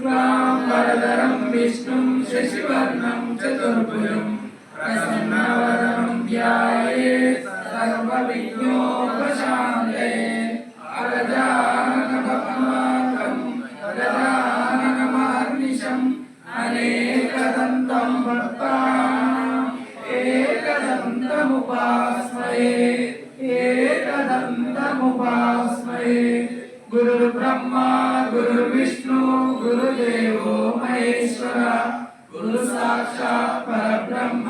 शुक्लाम्बरधरं विष्णुं शशिवर्णं चतुर्भुजं प्रसन्नवदनं ध्यायेत् सर्वविघ्नोपशान्तये अगजाननपद्माकं गजाननमहर्निशम् अनेकदन्तं भक्तानाम् एकदन्तमुपास्मये एकदन्तमुपास्मये गुरुर्ब्रह्मा गुरुर्विष्णु గురు సాక్షాత్ పరబ్రహ్మ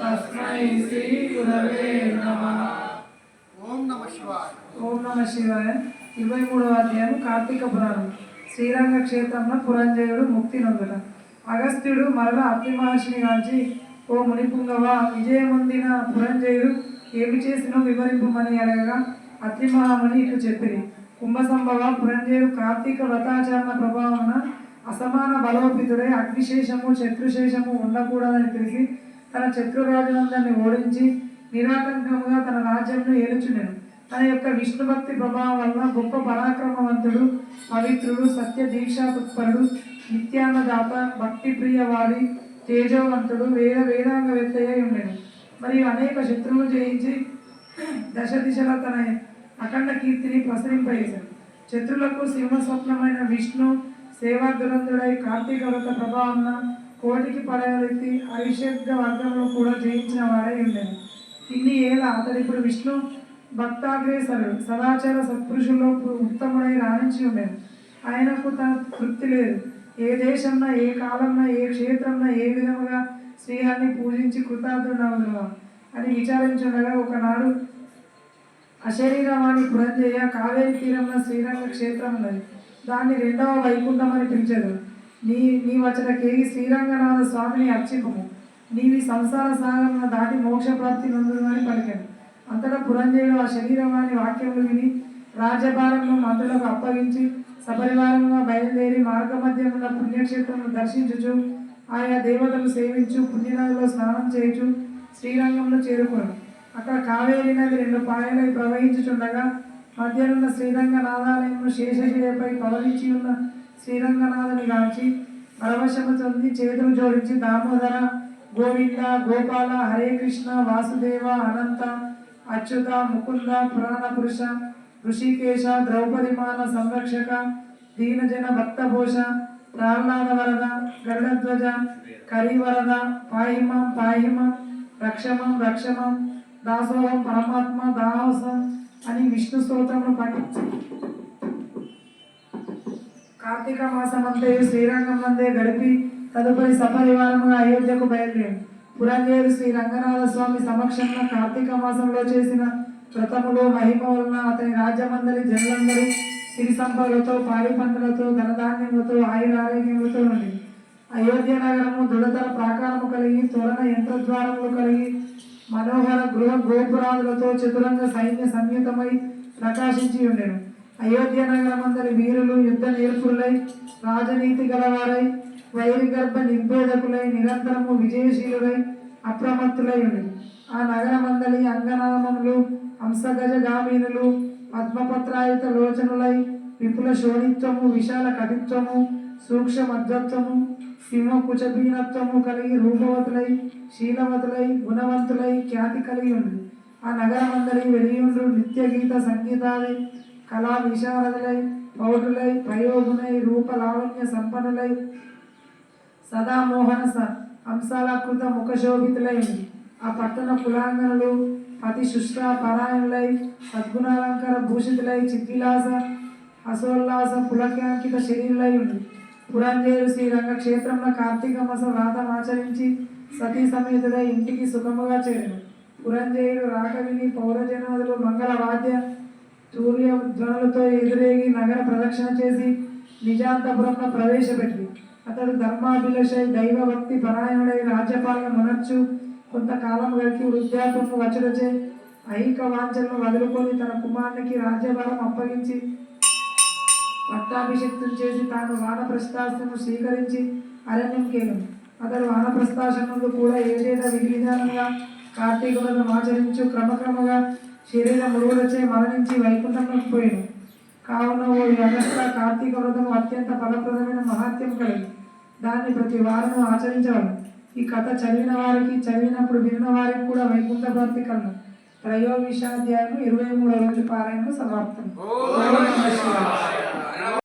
తస్మై శ్రీ గురవే నమ. ఓం నమ శివాయ. ఓం నమ శివాయ ఇరవై మూడవ అధ్యాయం కార్తీక పురాణం. శ్రీరంగ క్షేత్రంలో పురంజయుడు ముక్తి నొందుట. అగస్త్యుడు మరలా అప్పి మహర్షిని గాంచి ఓ మునిపుంగవ విజయముందిన పురంజయుడు ఏమి చేసినో వివరింపమని అడగగా అత్రిమహాముని ఇట్లు చెప్పిరి. కుంభ సంభవ పురంజయుడు కార్తీక వ్రతాచరణ ప్రభావన అసమాన బలోపితుడై అగ్నిశేషము శత్రుశేషము ఉండకూడదని తెలిసి తన శత్రురాజులందరినీ ఓడించి నిరాటంకముగా తన రాజ్యంను ఏలుచుండెను. తన యొక్క విష్ణుభక్తి ప్రభావం వల్ల గొప్ప పరాక్రమవంతుడు పవిత్రుడు సత్య దీక్షా తత్పరుడు నిత్యాన్నదాత భక్తి ప్రియవాడి తేజోవంతుడు వేద వేదాంగవేత్తయ్య ఉండేను. మరియు అనేక శత్రువులు జయించి దశ దిశల తన అఖండ కీర్తిని ప్రసరింపజేశాడు. శత్రులకు సింహస్వప్నమైన విష్ణు సేవాదురంధుడై కార్తీక వ్రత ప్రభావం కోటికి పడగలెత్తి అరిషడ్గ వర్గంలో కూడా జయించిన వాడై ఉండేది ఇన్ని ఏళ్ళ అతడు ఇప్పుడు విష్ణు భక్తాగ్రేసరుడు సదాచార సత్పురుషుల్లో ఉత్తముడై రాణించి ఉండేది ఆయనకు తన తృప్తి లేదు. ఏ దేశంలో ఏ కాలంలో ఏ క్షేత్రంలో ఏ విధముగా శ్రీహరిని పూజించి కృతార్థుడవుదువా అని విచారించగా ఒకనాడు అశరీరవాణి పురంజయ కావేరి తీరంలో శ్రీరంగ క్షేత్రం ఉన్నది దాన్ని రెండవ వైకుంఠం అని పిలిచారు. నీ నీ వచన కేవి శ్రీరంగనాథ స్వామిని అర్చింపము. నీవి సంసార సాగరణ దాటి మోక్ష ప్రాప్తి అని పలికాను అంతటా పురంజయుడు ఆ శరీరవాణి వాక్యములు విని రాజ్యభారంలో మంత్రులకు అప్పగించి సపరివారంగా బయలుదేరి మార్గ మధ్యమున్న పుణ్యక్షేత్రము దర్శించుచు ఆయా దేవతలు సేవించు పుణ్యనదిలో స్నానం చేయుచు శ్రీరంగంలో చేరుకున్నాడు అక్కడ కావేరి నది రెండు పాయలై ప్రవహించుచుండగా మధ్యనున్న శ్రీరంగనాథాలయంలో నాదాలయము శేషశిలపై ఉన్న శ్రీరంగనాథుని కాచి పరవశము చెంది చేతులు జోడించి దామోదర గోవింద గోపాల హరే కృష్ణ వాసుదేవ అనంత అచ్యుత ముకుంద పురాణ పురుష ఋషికేశ ద్రౌపదిమాన సంరక్షక దీనజన భక్తభోష ప్రహ్లాద వరద గరుడధ్వజ కరివరద పాహిమం పాహిమం రక్షమం రక్షమం దాసోహం పరమాత్మ దాహోసం అని విష్ణు స్తోత్రమును పఠించి కార్తీక మాసమంతయు శ్రీరంగం నందే గడిపి తదుపరి సపరివారముగా అయోధ్యకు బయలుదేరి. పురంజేరు శ్రీ రంగనాథ స్వామి సమక్షంలో కార్తీక మాసంలో చేసిన వ్రతములు మహిమ వలన అతని రాజ్యమందరి జనులందరూ సిరి సంపదలతో పాడి పంటలతో ధనధాన్యములతో ఆయురారోగ్యములతో ఉండి. అయోధ్య నగరము దృఢతర ప్రాకారము కలిగి తోరణ యంత్రద్వారములు కలిగి మనోహర గృహ గోపురాదులతో చతురంగ సైన్య సంయుతమై ప్రకాశించి ఉండెను. అయోధ్య నగరమందరి వీరులు యుద్ధ నేర్పులై రాజనీతి గలవారై వైరిగర్భ నిర్భేదకులై నిరంతరము విజయశీలులై అప్రమత్తులై ఉండేది ఆ నగరమందలి అంగనామములు హంసగజగామీనులు పద్మపత్రాయుత లోచనులై విపుల శోణిత్వము విశాల కవిత్వము సూక్ష్మ మధ్వత్వము కలిగి రూపవతులై శీలవతులై గుణవంతులై ఖ్యాతి కలిగి ఉంది ఆ నగరమందరి వెలియుండు నిత్య గీత సంగీతాది కళా విశారదులై పౌరులై ప్రయోగులై రూప లావణ్య సంపన్నులై సదామోహన స హంసాలకృత ముఖశోభితులై ఉంది ఆ పట్టణ కులాంగనులు అతి శుష్క పరాయణులై సద్గుణాలంకార భూషితులై చిద్విలాస హసోల్లాస పులకాంకిత శరీరులై ఉంది పురంజేరు శ్రీరంగ క్షేత్రంలో కార్తీక మాస వ్రాతం ఆచరించి సతీ సమేతుడై ఇంటికి సుఖముగా చేరను. పురంజేయుడు రాకవిని పౌరజనాదులు మంగళ వాద్య సూర్య ధ్వనులతో ఎదురేగి నగర ప్రదక్షిణ చేసి నిజాంతపురంలో ప్రవేశపెట్టి అతడు ధర్మాభిలషై దైవభక్తి పరాయణుడై రాజ్యపాలన మునర్చు కొంతకాలం గడికి వృద్ధాత్మము వచ్చుడచే ఐహిక వాంఛలను వదులుకొని తన కుమారునికి రాజ్యభారం అప్పగించి పట్టాభిషక్తం చేసి తాను వానప్రస్థాశ్రము స్వీకరించి అరణ్యం కేను. అతడు వానప్రస్థాశ్రమంలో కూడా ఏదైనా విధి విధానంగా కార్తీక వ్రతం ఆచరించు క్రమక్రమగా శరీర మృగులచే మరణించి వైకుంఠంలోకి పోయాను. కావున ఓ వ్యవస్థ కార్తీక వ్రతం అత్యంత ఫలప్రదమైన మహాత్యం కలిగి దాన్ని ప్రతి వారం ఆచరించగలరు ఈ కథ చదివిన వారికి చదివినప్పుడు విన్న వారికి కూడా వైకుంఠ భక్తి కలను త్రయోవిశాధ్యాయం ఇరవై మూడో రోజు పారాయణం సమాప్తం.